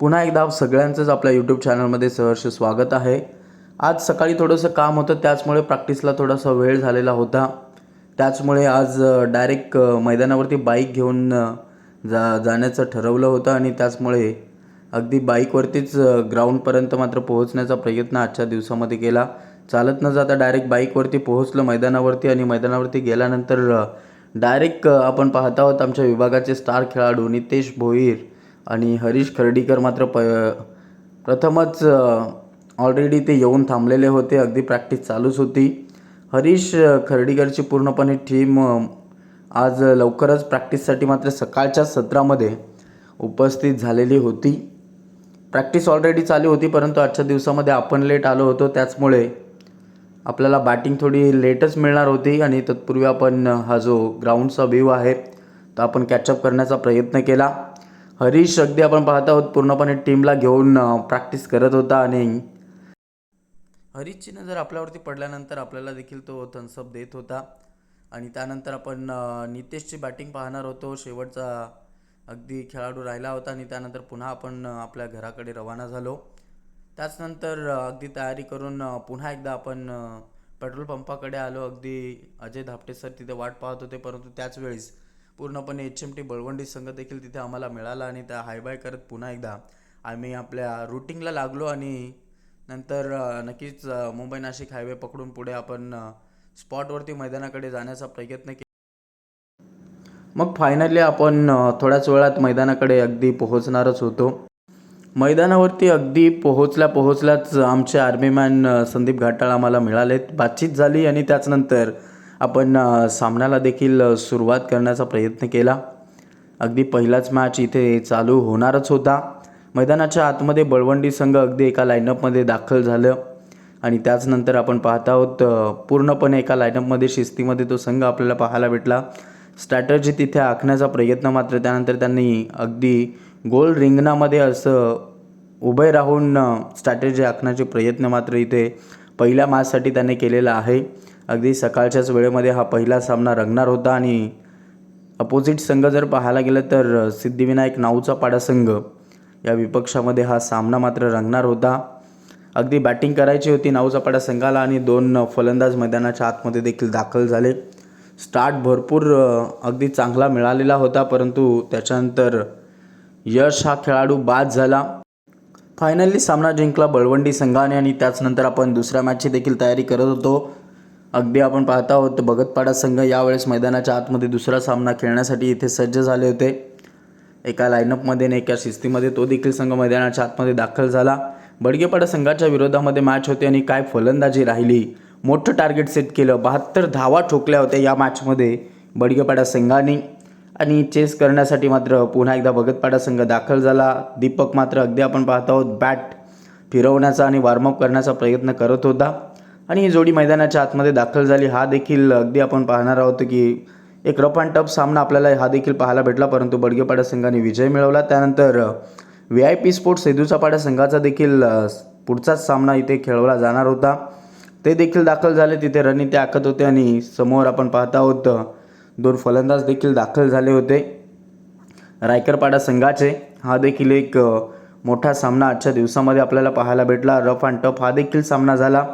पुन्हा एकदा सगळ्यांचंच आपल्या यूट्यूब चॅनलमध्ये सहर्ष स्वागत आहे. आज सकाळी थोडंसं काम होतं त्याचमुळे प्रॅक्टिसला थोडासा वेळ झालेला होता. त्याचमुळे आज डायरेक्ट मैदानावरती बाईक घेऊन जा जाण्याचं ठरवलं होतं आणि त्याचमुळे अगदी बाईकवरतीच ग्राउंडपर्यंत मात्र पोहोचण्याचा प्रयत्न आजच्या दिवसामध्ये केला. चालत न जाता डायरेक्ट बाईकवरती पोहोचलं मैदानावरती आणि मैदानावरती गेल्यानंतर डायरेक्ट आपण पाहत आहोत आमच्या विभागाचे स्टार खेळाडू नितेश भोईर आणि हरीश खर्डीकर मात्र प प्रथमच ऑलरेडी ते येऊन थांबलेले होते. अगदी प्रॅक्टिस चालूच होती. हरीश खर्डीकरची पूर्णपणे टीम आज लवकरच प्रॅक्टिससाठी मात्र सकाळच्या सत्रामध्ये उपस्थित झालेली होती. प्रॅक्टिस ऑलरेडी चालू होती परंतु आजच्या दिवसामध्ये आपण लेट आलो होतो. त्याचमुळे आपल्याला बॅटिंग थोडी लेटच मिळणार होती आणि तत्पूर्वी आपण हा जो ग्राउंडचा व्ह्यू आहे तो आपण कॅचअप करण्याचा प्रयत्न केला. हरीश अगदी आपण पाहत आहोत पूर्णपणे टीमला घेऊन प्रॅक्टिस करत होता आणि हरीशची नजर आपल्यावरती पडल्यानंतर आपल्याला देखील तो थन्सअप देत होता. आणि त्यानंतर आपण नितेशची बॅटिंग पाहणार होतो. शेवटचा अगदी खेळाडू राहिला होता आणि त्यानंतर पुन्हा आपण आपल्या घराकडे रवाना झालो. त्याचनंतर अगदी तयारी करून पुन्हा एकदा आपण पेट्रोल पंपाकडे आलो. अगदी अजय धापटे सर तिथे वाट पाहत होते परंतु त्याच वेळेस पूर्णपणे एच एम टी बळवंडी संघ देखील तिथे आम्हाला मिळाला आणि त्या हाय बाय करत पुन्हा एकदा आम्ही आपल्या रुटिंगला लागलो आणि नंतर नक्कीच मुंबई नाशिक हायवे पकडून पुढे आपण स्पॉटवरती मैदानाकडे जाण्याचा प्रयत्न केला मग फायनली आपण थोड्याच वेळात मैदानाकडे अगदी पोहोचणारच होतो. मैदानावरती अगदी पोहोचल्या पोहोचल्याच आमचे आर्मीमॅन मॅन संदीप घाटाळ आम्हाला मिळालेत. बातचीत झाली आणि त्याचनंतर आपण सामन्याला देखील सुरुवात करण्याचा प्रयत्न केला. अगदी पहिलाच मॅच इथे चालू होणारच होता. मैदानाच्या आतमध्ये बळवंडी संघ अगदी एका लाईनअपमध्ये दाखल झालं आणि त्याचनंतर आपण पाहत आहोत पूर्णपणे एका लाईनअपमध्ये शिस्तीमध्ये तो संघ आपल्याला पाहायला भेटला. स्ट्रॅटर्जी तिथे आखण्याचा प्रयत्न मात्र त्यानंतर त्यांनी अगदी गोल रिंगणामध्ये असं उभे राहून स्ट्रॅटर्जी आखण्याचे प्रयत्न मात्र इथे पहिल्या मॅचसाठी त्याने केलेला आहे. अगदी सकाळच्याच वेळेमध्ये हा पहिला सामना रंगणार होता आणि अपोजिट संघ जर पाहायला गेलं तर सिद्धिविनायक नाऊचा पाडा संघ या विपक्षामध्ये हा सामना मात्र रंगणार होता. अगदी बॅटिंग करायची होती नाऊचा पाडा संघाला आणि दोन फलंदाज मैदानाच्या आतमध्ये देखील दाखल झाले. स्टार्ट भरपूर अगदी चांगला मिळालेला होता परंतु त्याच्यानंतर यश हा खेळाडू बाद झाला. फायनली सामना जिंकला बळवंडी संघाने आणि त्याचनंतर आपण दुसऱ्या मॅचची देखील तयारी करत होतो. अगदी आपण पाहत आहोत भगतपाडा संघ यावेळेस मैदानाच्या आतमध्ये दुसरा सामना खेळण्यासाठी इथे सज्ज झाले होते. एका लाईनअपमध्ये आणि एका शिस्तीमध्ये तो देखील संघ मैदानाच्या आतमध्ये दाखल झाला. बडगेपाडा संघाच्या विरोधामध्ये मॅच होते आणि काय फलंदाजी राहिली? मोठं टार्गेट सेट केलं. बहात्तर धावा ठोकल्या होत्या या मॅचमध्ये बडगेपाडा संघाने. आणि चेस करण्यासाठी मात्र पुन्हा एकदा भगतपाडा संघ दाखल झाला. दीपक मात्र अगदी आपण पाहत आहोत बॅट फिरवण्याचा आणि वॉर्मअप करण्याचा प्रयत्न करत होता. आणि ही जोडी मैदानाच्या आतमध्ये दाखल झाली. हा देखील अगदी आपण पाहणार आहोत की एक रफ अँड टफ सामना आपल्याला हा देखील पाहायला भेटला. परंतु बडगेपाडा संघाने विजय मिळवला. त्यानंतर V I P sports Seduchapada संघाचा देखील पुढचाच सामना इथे खेळवला जाणार होता. ते देखील दाखल झाले. तिथे रणनीती आखत होते आणि समोर आपण पाहत आहोत दोन फलंदाज देखील दाखल झाले होते. रायकरपाडा संघाचे. हा देखील एक मोठा सामना आजच्या दिवसामध्ये आपल्याला पाहायला भेटला. रफ अँड टफ हा देखील सामना झाला.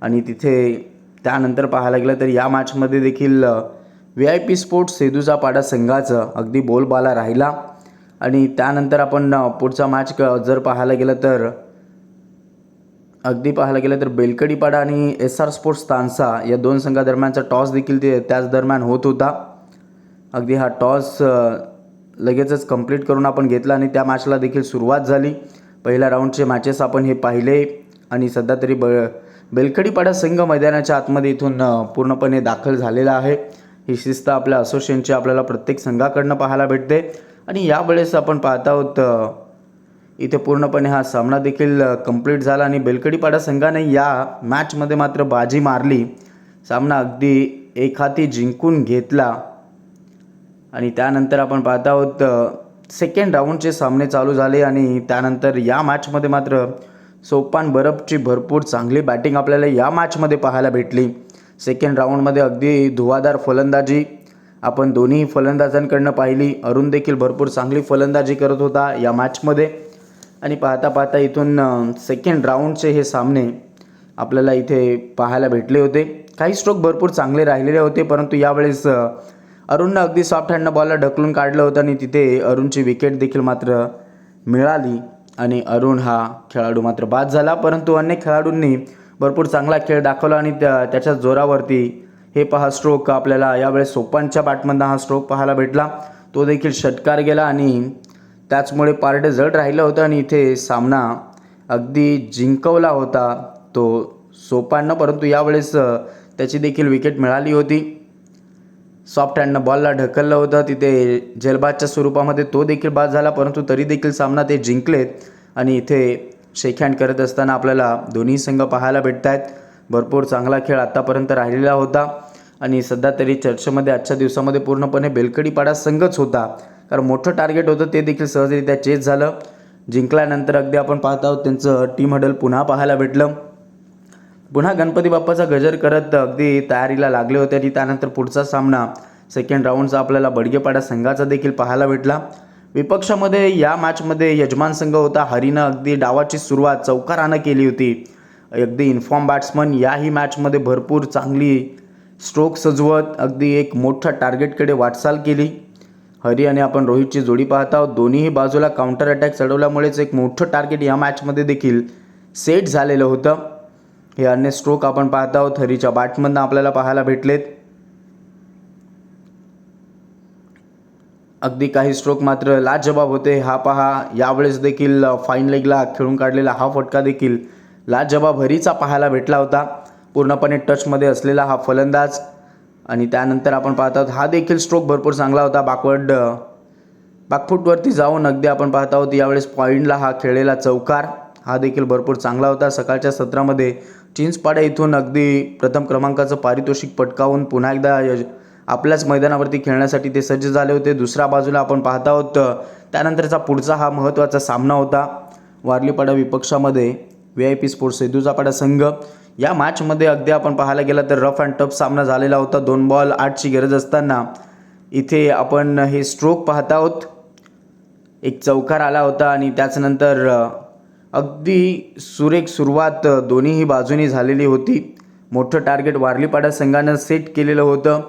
आणि तिथे त्यानंतर पाहायला गेलं तर या मॅचमध्ये देखील V I P sports Seduchapada संघाचं अगदी बोलबाला राहिला. आणि त्यानंतर आपण पुढचा मॅच क- जर पाहायला गेलं तर अगदी पाहायला गेलं तर बेलकडीपाडा आणि एस आर स्पोर्ट्स तानसा या दोन संघादरम्यानचा टॉस देखील ते त्याच दरम्यान होत होता. अगदी हा टॉस लगेचच कंप्लीट करून आपण घेतला आणि त्या मॅचला देखील सुरुवात झाली. पहिल्या राऊंडचे मॅचेस आपण हे पाहिले आणि सध्या तरी ब बेलकडीपाडा संघ मैदानाच्या आतमध्ये इथून पूर्णपणे दाखल झालेला आहे. ही शिस्त आपल्या असोसिएशनची आपल्याला प्रत्येक संघाकडनं पाहायला भेटते. आणि यावेळेस आपण पाहत आहोत इथे पूर्णपणे हा सामना देखील कंप्लीट झाला आणि बेलकडीपाडा संघाने या मॅचमध्ये मात्र बाजी मारली. सामना अगदी एक हाती जिंकून घेतला. आणि त्यानंतर आपण पाहत आहोत सेकंड राऊंडचे सामने चालू झाले आणि त्यानंतर या मॅचमध्ये मात्र सोपान बरफची भरपूर चांगली बॅटिंग आपल्याला या मॅचमध्ये पाहायला भेटली. सेकंड राऊंडमध्ये अगदी धुवाधार फलंदाजी. आपण दोन्ही फलंदाजांकडनं पाहिली. अरुण देखील भरपूर चांगली फलंदाजी करत होता या मॅचमध्ये आणि पाहता पाहता इथून सेकंड राऊंडचे हे सामने आपल्याला इथे पाहायला भेटले होते. काही स्ट्रोक भरपूर चांगले राहिलेले होते परंतु यावेळेस अरुणनं अगदी सॉफ्ट हँडनं बॉलला ढकलून काढलं होतं आणि तिथे अरुणची विकेट देखील मात्र मिळाली. आणि अरुण हा खेळाडू मात्र बाद झाला परंतु अनेक खेळाडूंनी भरपूर चांगला खेळ दाखवला आणि त्या त्याच्या जोरावरती हे पहा स्ट्रोक आपल्याला यावेळेस सोपानच्या बॅटमधनं हा स्ट्रोक पाहायला भेटला. तो देखील षटकार गेला आणि त्याचमुळे पारडे जड राहिलं होतं आणि इथे सामना अगदी जिंकवला होता तो सोपाननं परंतु यावेळेस त्याची देखील विकेट मिळाली होती. सॉफ्ट हँडनं बॉलला ढकललं होतं. तिथे जलबादच्या स्वरूपामध्ये तो देखील बाद झाला परंतु तरी देखील सामना ते जिंकलेत. आणि इथे शेक हँड करत असताना आपल्याला दोन्ही संघ पाहायला भेटत आहेत भरपूर चांगला खेळ आत्तापर्यंत राहिलेला होता. आणि सध्या तरी चर्चेमध्ये आजच्या दिवसामध्ये पूर्णपणे बेलकडीपाडा संघच होता. कारण मोठं टार्गेट होतं ते देखील सहजरित्या चेस झालं. जिंकल्यानंतर अगदी आपण पाहत आहोत त्यांचं टीम हडल पुन्हा पाहायला भेटलं. पुन्हा गणपती बाप्पाचा गजर करत अगदी तयारीला लागले होते आणि त्यानंतर पुढचा सामना. सेकंड राऊंडचा आपल्याला बडगेपाडा संघाचा देखील पाहायला भेटला. विपक्षामध्ये या मॅचमध्ये यजमान संघ होता. हरीनं अगदी डावाची सुरुवात चौकारानं केली होती. अगदी इन्फॉर्म बॅट्समन याही मॅचमध्ये भरपूर चांगली स्ट्रोक सजवत अगदी एक मोठ्या टार्गेटकडे वाटचाल केली. हरी आणि आपण रोहितची जोडी पाहत आहोत. दोन्हीही बाजूला काउंटर अटॅक चढवल्यामुळेच एक मोठं टार्गेट या मॅचमध्ये देखील सेट झालेलं होतं. हे अन्य स्ट्रोक आपण पाहत आहोत. हरीच्या बॅटमधनं आपल्याला पाहायला भेटलेत. अगदी काही स्ट्रोक मात्र लाजबाब होते. हा पहा यावेळेस देखील फाईन लेगला खेळून काढलेला हा फटका देखील लाजबाब हरीचा पाहायला भेटला होता. पूर्णपणे टचमध्ये असलेला हा फलंदाज. आणि त्यानंतर आपण पाहत आहोत हा देखील स्ट्रोक भरपूर चांगला होता. बाकवर्ड बाकफूटवरती जाऊन अगदी आपण पाहत आहोत यावेळेस पॉईंटला हा खेळलेला चौकार. हा देखील भरपूर चांगला होता. सकाळच्या सत्रामध्ये चिंचपाडा इथून अगदी प्रथम क्रमांकाचं पारितोषिक पटकावून पुन्हा एकदा यज आपल्याच मैदानावरती खेळण्यासाठी ते सज्ज झाले होते. दुसऱ्या बाजूला आपण पाहत आहोत त्यानंतरचा पुढचा हा महत्त्वाचा सामना होता. Warlipada विपक्षामध्ये V I P sports Seduchapada संघ. या मॅचमध्ये अगदी आपण पाहायला गेला तर रफ अँड टफ सामना झालेला होता. दोन बॉल आठची गरज असताना इथे आपण हे स्ट्रोक पाहत आहोत. एक चौकार आला होता आणि त्याचनंतर अगदी सुरेख सुरुवात दोन्हीही बाजूनी झालेली होती. मोठं टार्गेट वारलीपाडा संघानं सेट केलेलं होतं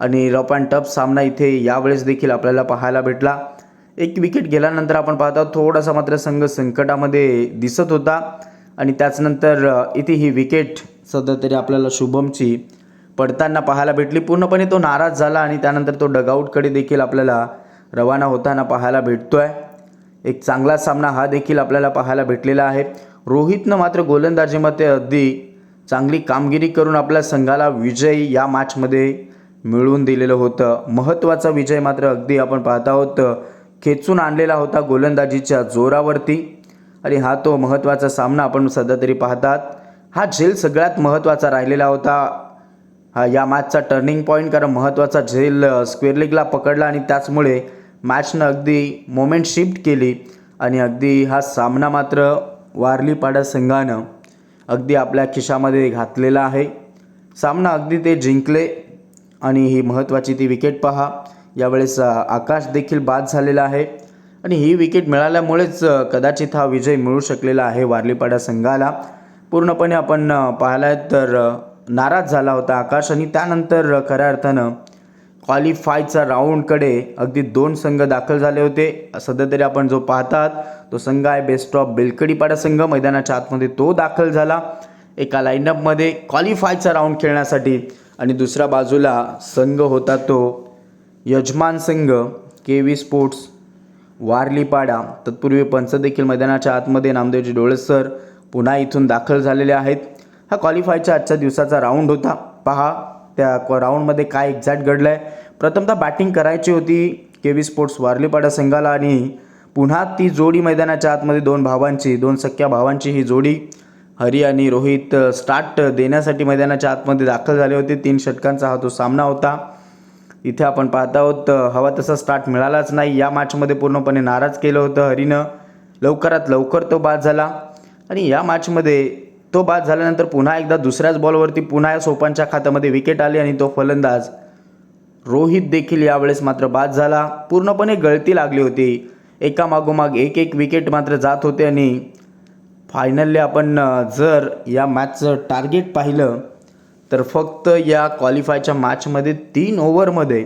आणि रफ अँड टफ सामना इथे यावेळेस देखील आपल्याला पाहायला भेटला. एक विकेट गेल्यानंतर आपण पाहतो थोडासा मात्र संघ संकटामध्ये दिसत होता आणि त्याचनंतर इथे ही विकेट सध्या तरी आपल्याला शुभमची पडताना पाहायला भेटली. पूर्णपणे तो नाराज झाला आणि त्यानंतर तो डगआउटकडे देखील आपल्याला रवाना होताना पाहायला भेटतो आहे एक चांगला सामना हा देखील आपल्याला पाहायला भेटलेला आहे. रोहितनं मात्र गोलंदाजीमध्ये अगदी चांगली कामगिरी करून आपल्या संघाला विजय या मॅचमध्ये मिळवून दिलेलं होतं. महत्त्वाचा विजय मात्र अगदी आपण पाहत आहोत. खेचून आणलेला होता गोलंदाजीच्या जोरावरती. आणि हा तो महत्त्वाचा सामना आपण सध्या तरी पाहतात. हा झेल सगळ्यात महत्त्वाचा राहिलेला होता. हा या मॅचचा टर्निंग पॉईंट कारण महत्त्वाचा झेल स्क्वेअर लीगला पकडला आणि त्याचमुळे मॅचनं अगदी मोमेंट शिफ्ट केली आणि अगदी हा सामना मात्र वारलीपाडा संघानं अगदी आपल्या खिशामध्ये घातलेला आहे. सामना अगदी ते जिंकले आणि ही महत्त्वाची ती विकेट पहा. यावेळेस आकाश देखील बाद झालेला आहे आणि ही विकेट मिळाल्यामुळेच कदाचित हा विजय मिळू शकलेला आहे वारलीपाडा संघाला. पूर्णपणे आपण पाहिलाय पाहिलं तर नाराज झाला होता आकाश आणि त्यानंतर खऱ्या अर्थानं क्वालिफायचा राऊंडकडे अगदी दोन संघ दाखल झाले होते. सध्या तरी आपण जो पाहतात तो संघ आहे बेस्ट ऑफ बेलकडीपाडा संघ. मैदानाच्या आतमध्ये तो दाखल झाला. एका लाईनअपमध्ये क्वालिफायचा राऊंड खेळण्यासाठी. आणि दुसऱ्या बाजूला संघ होता तो यजमान संघ के व्ही स्पोर्ट्स वारलीपाडा. तत्पूर्वी पंच देखील मैदानाच्या आतमध्ये नामदेवजी डोळेसर पुन्हा इथून दाखल झालेले आहेत. हा क्वालिफायच्या आजच्या दिवसाचा राऊंड होता. पहा त्या क- राऊंडमध्ये काय एक्झॅक्ट घडलं आहे प्रथमतः बॅटिंग करायची होती के व्ही स्पोर्ट्स वारलीपाडा संघाला आणि पुन्हा ती जोडी मैदानाच्या आतमध्ये दोन भावांची दोन सख्या भावांची ही जोडी हरी आणि रोहित स्टार्ट देण्यासाठी मैदानाच्या आतमध्ये दाखल झाले होते. तीन षटकांचा हा तो सामना होता. इथे आपण पाहत आहोत हवा तसा स्टार्ट मिळालाच नाही. या मॅचमध्ये पूर्णपणे नाराज केलं होतं हरीनं. लवकरात लवकर तो बाद झाला. आणि या मॅचमध्ये तो बाद झाल्यानंतर पुन्हा एकदा दुसऱ्याच बॉलवरती पुन्हा या सोपांच्या खात्यामध्ये विकेट आली आणि तो फलंदाज रोहित देखील यावेळेस मात्र बाद झाला. पूर्णपणे गळती लागली होती. एका मागोमाग एक एक विकेट मात्र जात होते आणि फायनली आपण जर या मॅचचं टार्गेट पाहिलं तर फक्त या क्वालिफायच्या मॅचमध्ये तीन ओव्हरमध्ये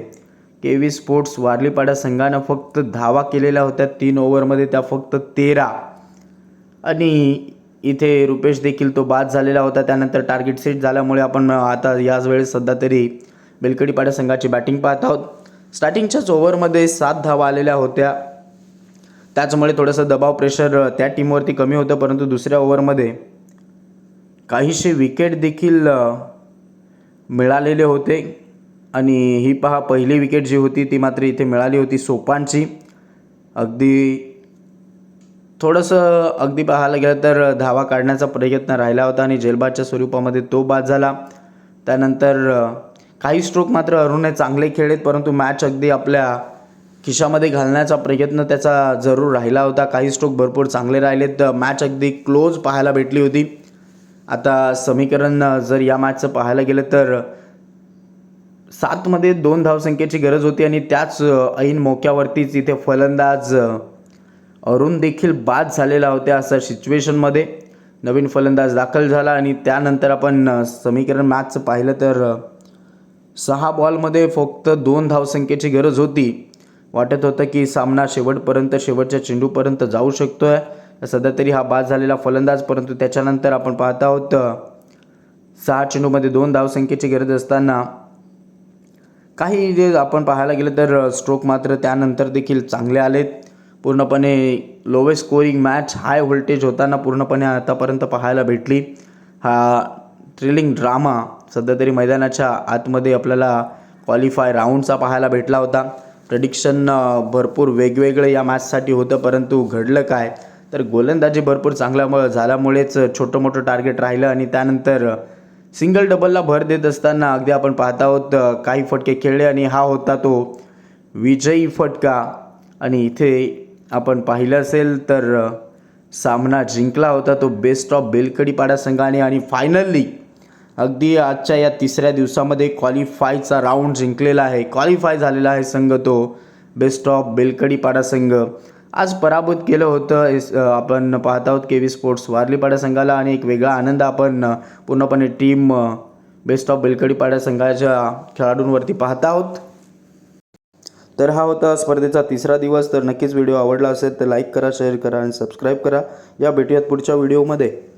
के व्ही स्पोर्ट्स वारलीपाडा संघानं फक्त धावा केलेल्या होत्या. तीन ओव्हरमध्ये त्या फक्त तेरा. आणि इथे रुपेश देखील तो बाद झालेला होता. त्यानंतर टार्गेट सेट झाल्यामुळे आपण आता याच वेळेस सध्या तरी बेलकडीपाडा संघाची बॅटिंग पाहत आहोत. स्टार्टिंगच्याच ओव्हरमध्ये सात धावा आलेल्या होत्या. त्याचमुळे थोडंसं दबाव प्रेशर त्या टीमवरती कमी होतं परंतु दुसऱ्या ओव्हरमध्ये काहीसे विकेट देखील मिळालेले होते. आणि ही पहा पहिली विकेट जी होती ती मात्र इथे मिळाली होती सोपानची. अगदी थोडंसं अगदी पाहायला गेलं तर धावा काढण्याचा प्रयत्न राहिला होता आणि जेलबादच्या स्वरूपामध्ये तो बाद झाला. त्यानंतर काही स्ट्रोक मात्र अरुणने चांगले खेळलेत परंतु मॅच अगदी आपल्या खिशामध्ये घालण्याचा प्रयत्न त्याचा जरूर राहिला होता. काही स्ट्रोक भरपूर चांगले राहिलेत. मॅच अगदी क्लोज पाहायला भेटली होती. आता समीकरण जर या मॅचचं पाहायला गेलं तर सातमध्ये दोन धावसंख्येची गरज होती आणि त्याच ऐन मोक्यावरतीच इथे फलंदाज अरुण देखील बाद झालेला होत्या अशा सिच्युएशनमध्ये नवीन फलंदाज दाखल झाला आणि त्यानंतर आपण समीकरण मॅचचं पाहिलं तर सहा बॉलमध्ये फक्त दोन धावसंख्येची गरज होती. वाटत होतं की सामना शेवटपर्यंत शेवटच्या चेंडूपर्यंत जाऊ शकतो आहे सध्या तरी हा बाद झालेला फलंदाज परंतु त्याच्यानंतर आपण पाहत आहोत सहा चेंडूमध्ये दोन धावसंख्येची गरज असताना काही जे आपण पाहायला गेलं तर स्ट्रोक मात्र त्यानंतर देखील चांगले आलेत. पूर्णपणे lowest scoring match high voltage होताना पूर्णपणे आतापर्यंत पाहायला भेटली. हा थ्रिलिंग ड्रामा सध्या तरी मैदानाच्या आतमध्ये आपल्याला क्वालिफाय राऊंडचा पाहायला भेटला होता. प्रडिक्शन भरपूर वेगवेगळं या मॅचसाठी होतं परंतु घडलं काय? तर गोलंदाजी भरपूर चांगल्यामुळं झाल्यामुळेच छोटं मोठं टार्गेट राहिलं आणि त्यानंतर सिंगल डबलला भर देत असताना अगदी आपण पाहत आहोत काही फटके खेळले आणि हा होता तो विजयी फटका. आणि इथे आपण पाहिलं असेल तर सामना जिंकला होता तो बेस्ट ऑफ बेलकडीपाडा संघाने आणि फायनली अगदी आजच्या या तिसऱ्या दिवसामध्ये क्वालिफायचा राऊंड जिंकलेला आहे. क्वालिफाय झालेला आहे संघ तो बेस्ट ऑफ बेलकडीपाडा संघ. आज पराभूत केलं होतं आपण पाहत आहोत के व्ही स्पोर्ट्स वारलीपाडा संघाला आणि एक वेगळा आनंद आपण पूर्णपणे टीम बेस्ट ऑफ बेलकडीपाडा संघाच्या खेळाडूंवरती पाहत आहोत. तर हा होता स्पर्धेचा तिसरा दिवस. तर नक्कीच व्हिडिओ आवडला असेल तर लाईक करा शेअर करा आणि सबस्क्राईब करा. या भेटूयात पुढच्या व्हिडिओमध्ये.